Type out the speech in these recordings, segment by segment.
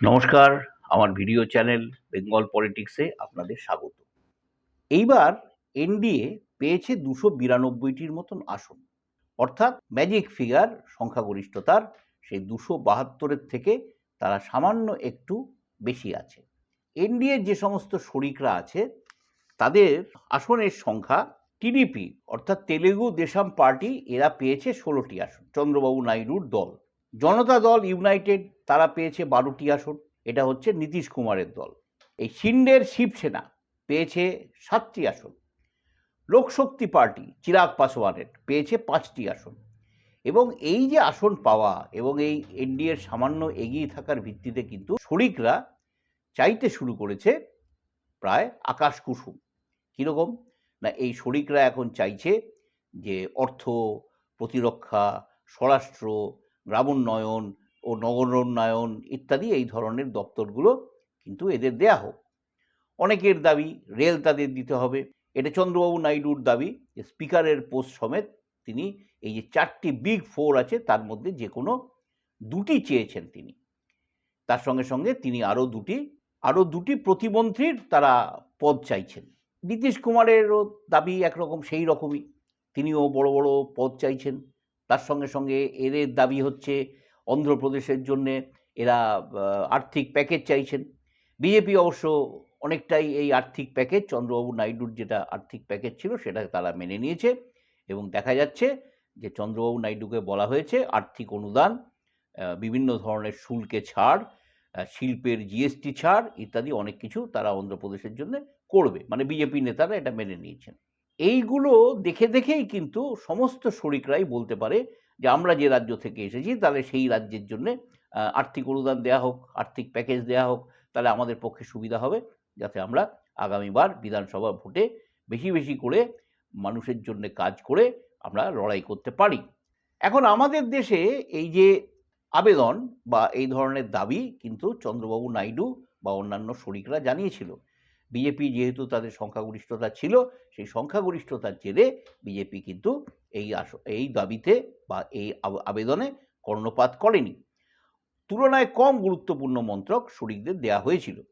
নমস্কার, আমার video channel Bengal পলিটিক্সে আপনাদের স্বাগত। এইবার এনডিএ পেয়েছে দুশো বিরানব্বইটির মতন আসন। অর্থাৎ ম্যাজিক ফিগার সংখ্যাগরিষ্ঠতার সেই দুশো বাহাত্তরের থেকে তারা সামান্য একটু বেশি আছে। এনডিএ যে সমস্ত শরিকরা আছে, তাদের আসনের সংখ্যা টিডিপি, অর্থাৎ তেলেগু দেশাম পার্টি, এরা পেয়েছে ষোলোটি আসন। চন্দ্রবাবু নাইডুর দল। জনতা দল ইউনাইটেড, তারা পেয়েছে বারোটি আসন। এটা হচ্ছে নীতিশ কুমারের দল। এই সিন্ডের শিবসেনা পেয়েছে সাতটি আসন। লোকশক্তি পার্টি চিরাগ পাসওয়ানের পেয়েছে পাঁচটি আসন। এবং এই যে আসন পাওয়া এবং এই এনডিএর সামান্য এগিয়ে থাকার ভিত্তিতে কিন্তু শরিকরা চাইতে শুরু করেছে প্রায় আকাশ কুসুম। কীরকম? না, এই শরিকরা এখন চাইছে যে অর্থ, প্রতিরক্ষা, স্বরাষ্ট্র গ্রামোন্নয়ন ও নগরোন্নয়ন ইত্যাদি এই ধরনের দপ্তরগুলো কিন্তু এদের দেয়া হোক। অনেকের দাবি রেল তাদের দিতে হবে। এটা চন্দ্রবাবু নাইডুর দাবি যে স্পিকারের পোস্ট সমেত তিনি এই যে চারটি বিগ ফোর আছে তার মধ্যে যে কোনো দুটি চেয়েছেন তিনি। তার সঙ্গে সঙ্গে তিনি আরও দুটি আরও দুটি প্রতিমন্ত্রীর তারা পদ চাইছেন। নীতিশ কুমারেরও দাবি একরকম সেই রকমই তিনিও বড় বড় পদ চাইছেন। তার সঙ্গে সঙ্গে এদের দাবি হচ্ছে অন্ধ্রপ্রদেশের জন্যে এরা আর্থিক প্যাকেজ চাইছেন। বিজেপি অবশ্য অনেকটাই এই আর্থিক প্যাকেজ চন্দ্রবাবু নাইডুর যেটা আর্থিক প্যাকেজ ছিল সেটা তারা মেনে নিয়েছে এবং দেখা যাচ্ছে যে চন্দ্রবাবু নাইডুকে বলা হয়েছে আর্থিক অনুদান বিভিন্ন ধরনের শুল্কে ছাড় শিল্পের জিএসটি ছাড় ইত্যাদি অনেক কিছু তারা অন্ধ্রপ্রদেশের জন্য করবে। মানে বিজেপি নেতারা এটা মেনে নিয়েছেন। এইগুলো দেখে দেখেই কিন্তু সমস্ত শরিকরাই বলতে পারে যে, আমরা যে রাজ্য থেকে এসেছি, তাহলে সেই রাজ্যের জন্য আর্থিক অনুদান দেওয়া হোক, আর্থিক প্যাকেজ দেওয়া হোক, তাহলে আমাদের পক্ষে সুবিধা হবে, যাতে আমরা আগামীবার বিধানসভা ভোটে বেশি বেশি করে মানুষের জন্য কাজ করে আমরা লড়াই করতে পারি। এখন আমাদের দেশে এই যে আবেদন বা এই ধরনের দাবি কিন্তু চন্দ্রবাবু নাইডু বা অন্যান্য শরিকরা জানিয়েছিল। বিজেপি যেহেতু তাদের সংখ্যাগরিষ্ঠতা ছিল, সেই সংখ্যাগরিষ্ঠতার জেরে বিজেপি কিন্তু এই আস- এই দাবিতে বা এই আব- আবেদনে কর্ণপাত করেনি। তুলনায় কম গুরুত্বপূর্ণ মন্ত্রক শরিকদের দেয়া হয়েছিল।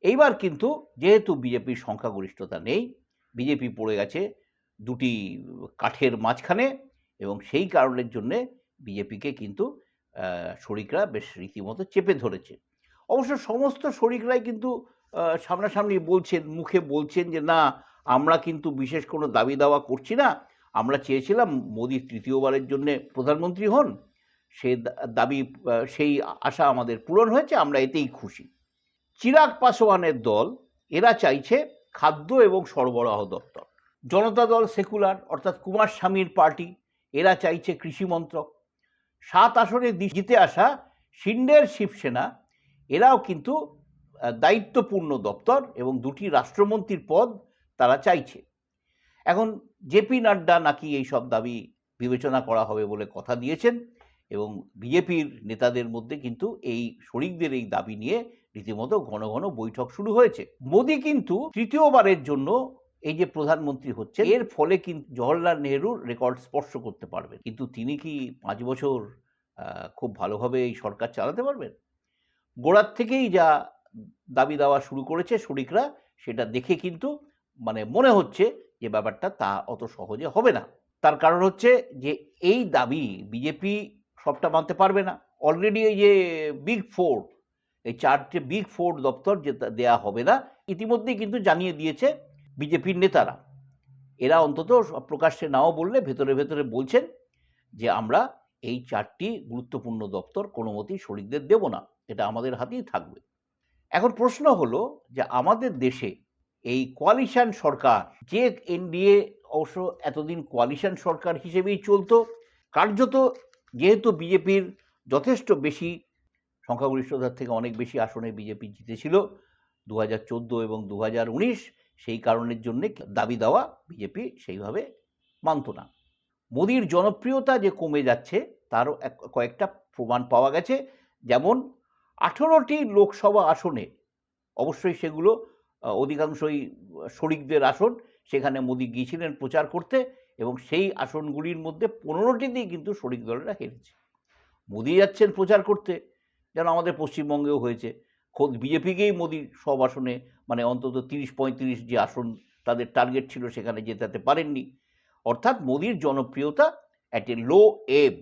এইবার কিন্তু যেহেতু বিজেপির সংখ্যাগরিষ্ঠতা নেই বিজেপি পড়ে গেছে দুটি কাঠের মাঝখানে এবং সেই কারণের জন্যে বিজেপিকে কিন্তু শরিকরা বেশ রীতিমতো চেপে ধরেছে। অবশ্য সমস্ত শরিকরাই কিন্তু সামনাসামনি বলছেন, মুখে বলছেন যে, না, আমরা কিন্তু বিশেষ কোনো দাবি দাওয়া করছি না। আমরা চেয়েছিলাম মোদী তৃতীয়বারের জন্য প্রধানমন্ত্রী হন। সে দাবি সেই আশা আমাদের পূরণ হয়েছে, আমরা এতেই খুশি। চিরাগ পাসওয়ানের দল, এরা চাইছে খাদ্য এবং সরবরাহ দপ্তর। জনতা দল সেকুলার, অর্থাৎ কুমার স্বামীর পার্টি, এরা চাইছে কৃষি মন্ত্রক। সাত আসনে জিতে আসা সিন্ডের শিবসেনা, এরাও কিন্তু দায়িত্বপূর্ণ দপ্তর এবং দুটি রাষ্ট্রমন্ত্রীর পদ তারা চাইছে। এখন জেপি নাড্ডা নাকি এই সব দাবি বিবেচনা করা হবে বলে কথা দিয়েছেন এবং বিজেপির নেতাদের মধ্যে কিন্তু এই শরিকদের এই দাবি নিয়ে রীতিমতো ঘন ঘন বৈঠক শুরু হয়েছে। মোদী কিন্তু তৃতীয়বারের জন্য এই যে প্রধানমন্ত্রী হচ্ছে এর ফলে কিন্তু জওহরলাল নেহরুর রেকর্ড স্পর্শ করতে পারবেন। কিন্তু তিনি কি পাঁচ বছর খুব ভালোভাবে এই সরকার চালাতে পারবেন? গোড়ার থেকেই যা দাবি দেওয়া শুরু করেছে শরিকরা, সেটা দেখে কিন্তু মানে মনে হচ্ছে যে ব্যাপারটা তা অত সহজে হবে না। তার কারণ হচ্ছে যে এই দাবি বিজেপি সবটা মানতে পারবে না। অলরেডি এই যে বিগ ফোর এই চারটে বিগ ফোর দপ্তর যে দেয়া হবে না, ইতিমধ্যেই কিন্তু জানিয়ে দিয়েছে বিজেপির নেতারা। এরা অন্তত প্রকাশ্যে নাও বললে ভেতরে ভেতরে বলছেন যে আমরা এই চারটি গুরুত্বপূর্ণ দপ্তর কোনো মতেই শরিকদের দেব না। এটা আমাদের হাতেই থাকবে। এখন প্রশ্ন হলো যে আমাদের দেশে এই কোয়ালিশন সরকার, যে এনডিএ অবশ্য এতদিন কোয়ালিশন সরকার হিসেবেই চলতো, কার্যত যেহেতু বিজেপির যথেষ্ট বেশি সংখ্যাগরিষ্ঠতার থেকে অনেক বেশি আসনে বিজেপি জিতেছিল দু হাজার চোদ্দ এবং দু হাজার উনিশ, সেই কারণের জন্যে দাবি দেওয়া বিজেপি সেইভাবে মানত না। মোদির জনপ্রিয়তা যে কমে যাচ্ছে, তারও এক, কয়েকটা প্রমাণ পাওয়া গেছে। যেমন আঠেরোটি লোকসভা আসনে, অবশ্যই সেগুলো অধিকাংশই শরিকদের আসন। সেখানে মোদি গিয়েছিলেন প্রচার করতে এবং সেই আসনগুলির মধ্যে পনেরোটিতেই কিন্তু শরিক দলেরা হেরেছে। মোদি যাচ্ছেন প্রচার করতে, যেন আমাদের পশ্চিমবঙ্গেও হয়েছে। খোদ বিজেপিকেই মোদির সব আসনে মানে অন্তত তিরিশ পঁয়ত্রিশ যে আসন তাদের টার্গেট ছিল সেখানে জেতাতে পারেননি। অর্থাৎ মোদির জনপ্রিয়তা অ্যাট এ লো এব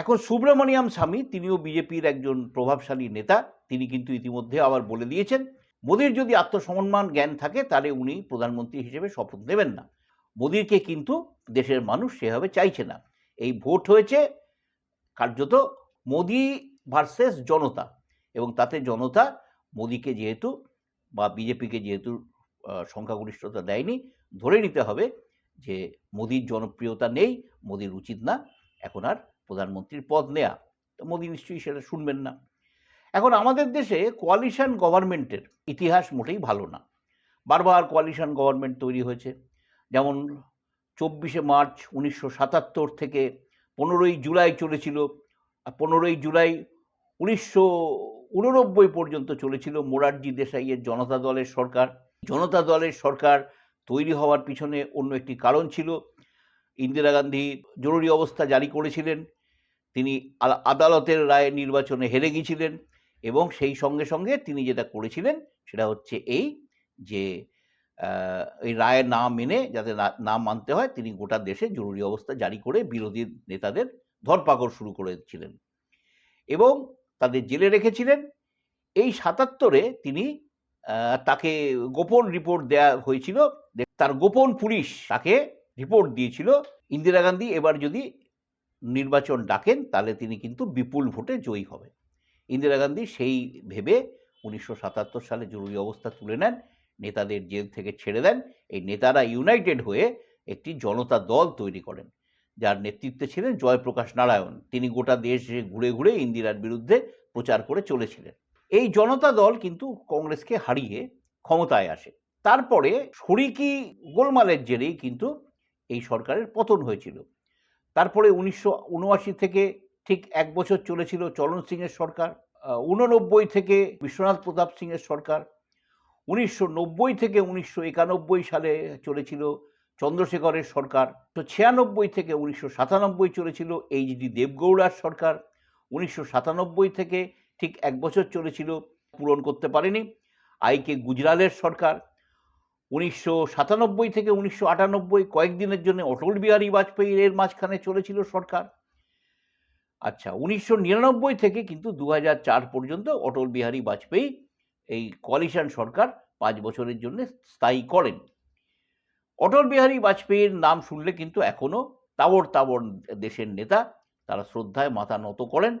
এখন সুব্রমণিয়াম স্বামী, তিনিও বিজেপির একজন প্রভাবশালী নেতা, তিনি কিন্তু ইতিমধ্যে আবার বলে দিয়েছেন, মোদির যদি আত্মসম্মান জ্ঞান থাকে, তাহলে উনি প্রধানমন্ত্রী হিসেবে শপথ নেবেন না। মোদিরকে কিন্তু দেশের মানুষ সেভাবে চাইছে না। এই ভোট হয়েছে কার্যত মোদি ভার্সেস জনতা এবং তাতে জনতা মোদিকে যেহেতু বা বিজেপিকে যেহেতু সংখ্যাগরিষ্ঠতা দেয়নি, ধরে নিতে হবে যে মোদির জনপ্রিয়তা নেই, মোদির উচিত না, এখন আর প্রধানমন্ত্রীর পদ নেয়া। তো মোদি নিশ্চয়ই সেটা শুনবেন না। এখন আমাদের দেশে কোয়ালিশন গভর্নমেন্টের ইতিহাস মোটেই ভালো না। বারবার কোয়ালিশন গভর্নমেন্ট তৈরি হয়েছে। যেমন চব্বিশে মার্চ উনিশশো সাতাত্তর থেকে পনেরোই জুলাই চলেছিল। পনেরোই জুলাই উনিশশো উননব্বই পর্যন্ত চলেছিল মোরারজি দেশাইয়ের জনতা দলের সরকার। জনতা দলের সরকার তৈরি হওয়ার পিছনে অন্য একটি কারণ ছিল। ইন্দিরা গান্ধী জরুরি অবস্থা জারি করেছিলেন। তিনি আদালতের রায়ে নির্বাচনে হেরে গিয়েছিলেন এবং সেই সঙ্গে সঙ্গে তিনি যেটা করেছিলেন সেটা হচ্ছে এই যে এই রায় না মেনে যাতে না- মানতে হয় তিনি গোটা দেশে জরুরি অবস্থা জারি করে বিরোধী নেতাদের ধরপাকড় শুরু করেছিলেন এবং তাদের জেলে রেখেছিলেন। এই সাতাত্তরে তিনি তাকে গোপন রিপোর্ট দেয়া হয়েছিল। তার গোপন পুলিশ তাকে রিপোর্ট দিয়েছিল। ইন্দিরা গান্ধী এবার যদি নির্বাচন ডাকেন, তাহলে তিনি কিন্তু বিপুল ভোটে জয়ী হবেন। ইন্দিরা গান্ধী সেই ভেবে উনিশশো সাতাত্তর সালে জরুরি অবস্থা তুলে নেন, নেতাদের জেল থেকে ছেড়ে দেন। এই নেতারা ইউনাইটেড হয়ে একটি জনতা দল তৈরি করেন। যার নেতৃত্বে ছিলেন জয়প্রকাশ নারায়ণ। তিনি গোটা দেশ ঘুরে ঘুরে ইন্দিরার বিরুদ্ধে প্রচার করে চলেছিলেন। এই জনতা দল কিন্তু কংগ্রেসকে হারিয়ে ক্ষমতায় আসে। তারপরে শরিকি গোলমালের জেরেই কিন্তু এই সরকারের পতন হয়েছিল। তারপরে উনিশশো উনআশি থেকে ঠিক এক বছর চলেছিল চরণ সিংয়ের সরকার উননব্বই থেকে বিশ্বনাথ প্রতাপ সিংয়ের সরকার, উনিশশো নব্বই থেকে উনিশশো একানব্বই সালে চলেছিল চন্দ্রশেখরের সরকার, তো ছিয়ানব্বই থেকে উনিশশো সাতানব্বই চলেছিল এইচ ডি দেবগৌড়ার সরকার, উনিশশো সাতানব্বই থেকে ঠিক এক বছর চলেছিল, পূরণ করতে পারেনি, আই কে গুজরালের সরকার উনিশশো সাতানব্বই থেকে উনিশশো আটানব্বই, কয়েকদিনের জন্য অটল বিহারী বাজপেয়ীর এর মাঝখানে চলেছিল সরকার। আচ্ছা উনিশশো নিরানব্বই থেকে কিন্তু দু চার পর্যন্ত অটল বিহারী বাজপেয়ী এই কোয়ালিশন সরকার পাঁচ বছরের জন্য স্থায়ী করেন। অটল বিহারী বাজপেয়ীর নাম শুনলে কিন্তু এখনও তাবড় তাবর দেশের নেতা, তারা শ্রদ্ধায় মাথা নত করেন।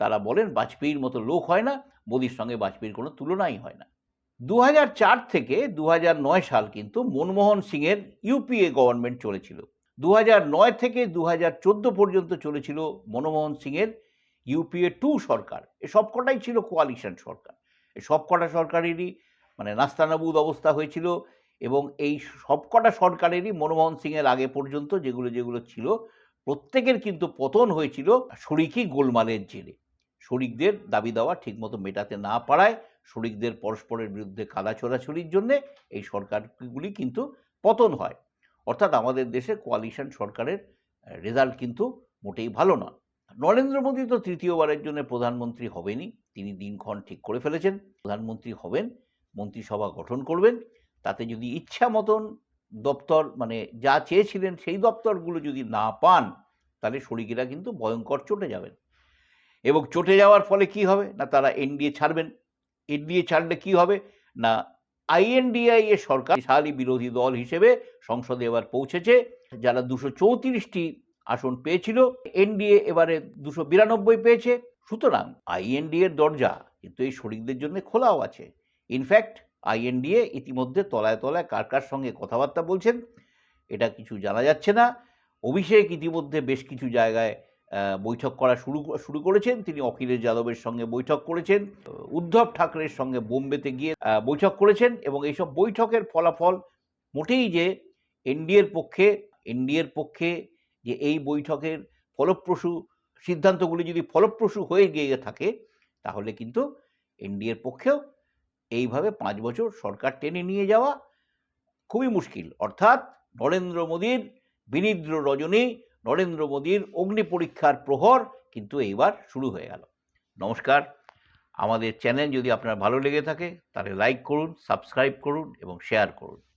তারা বলেন, বাজপেয়ীর মতো লোক হয় না, মোদির সঙ্গে বাজপেয়ীর কোনো তুলনাই হয় না। দু চার থেকে দু সাল কিন্তু মনমোহন সিংয়ের ইউপিএ গভর্নমেন্ট চলেছিল। দু থেকে দু পর্যন্ত চলেছিল মনমোহন সিংয়ের ইউপিএ টু সরকার। এ সবকটাই ছিল কোয়ালিশন সরকার। এই সবকটা সরকারেরই মানে নাস্তানাবুদ অবস্থা হয়েছিল এবং এই সবকটা সরকারেরই মনমোহন সিংয়ের আগে পর্যন্ত যেগুলো যেগুলো ছিল প্রত্যেকের কিন্তু পতন হয়েছিল শরিকি গোলমালের জেরে। শরিকদের দাবি দাওয়া ঠিকমতো মেটাতে না পারায় শরিকদের পরস্পরের বিরুদ্ধে কাদা ছোড়াছড়ির জন্যে এই সরকারগুলি কিন্তু পতন হয়। অর্থাৎ আমাদের দেশে কোয়ালিশন সরকারের রেজাল্ট কিন্তু মোটেই ভালো নয়। নরেন্দ্র মোদী তো তৃতীয়বারের জন্য প্রধানমন্ত্রী হবেনই। তিনি দিনক্ষণ ঠিক করে ফেলেছেন। প্রধানমন্ত্রী হবেন, মন্ত্রিসভা গঠন করবেন। তাতে যদি ইচ্ছা মতন দপ্তর মানে যা চেয়েছিলেন সেই দপ্তরগুলো যদি না পান, তাহলে শরিকেরা কিন্তু ভয়ঙ্কর চটে যাবেন। এবং চটে যাওয়ার ফলে কি হবে? না তারা এনডিএ ছাড়বেন। এনডিএ ছাড়লে কি হবে? না আইএনডিআই এর সরকার শালী বিরোধী দল হিসেবে সংসদে এবার পৌঁছেছে। যারা দুশো চৌত্রিশটি আসন পেয়েছিল, এনডিএ এবারে দুশো বিরানব্বই পেয়েছে। সুতরাং আইএনডিএ এর দরজা কিন্তু এই শরিকদের জন্য খোলাও আছে। ইনফ্যাক্ট আইএনডিএ ইতিমধ্যে তলায় তলায় কার কার সঙ্গে কথাবার্তা বলছেন, এটা কিছু জানা যাচ্ছে না। অভিষেক ইতিমধ্যে বেশ কিছু জায়গায় বৈঠক করা শুরু শুরু করেছেন। তিনি অখিলেশ যাদবের সঙ্গে বৈঠক করেছেন। উদ্ধব ঠাকরের সঙ্গে বোম্বেতে গিয়ে বৈঠক করেছেন এবং এইসব বৈঠকের ফলাফল মোটেই যে এনডিএর পক্ষে এনডিএর পক্ষে যে এই বৈঠকের ফলপ্রসূ সিদ্ধান্তগুলি যদি ফলপ্রসূ হয়ে গিয়ে থাকে, তাহলে কিন্তু এনডিএর পক্ষেও এইভাবে পাঁচ বছর সরকার টেনে নিয়ে যাওয়া খুবই মুশকিল। অর্থাৎ নরেন্দ্র মোদীর বিনিদ্র রজনী নরেন্দ্র মোদীর অগ্নি পরীক্ষার প্রহর কিন্তু এইবার শুরু হয়ে গেল। নমস্কার। আমাদের চ্যানেল যদি আপনার ভালো লেগে থাকে, তাহলে লাইক করুন সাবস্ক্রাইব করুন এবং শেয়ার করুন।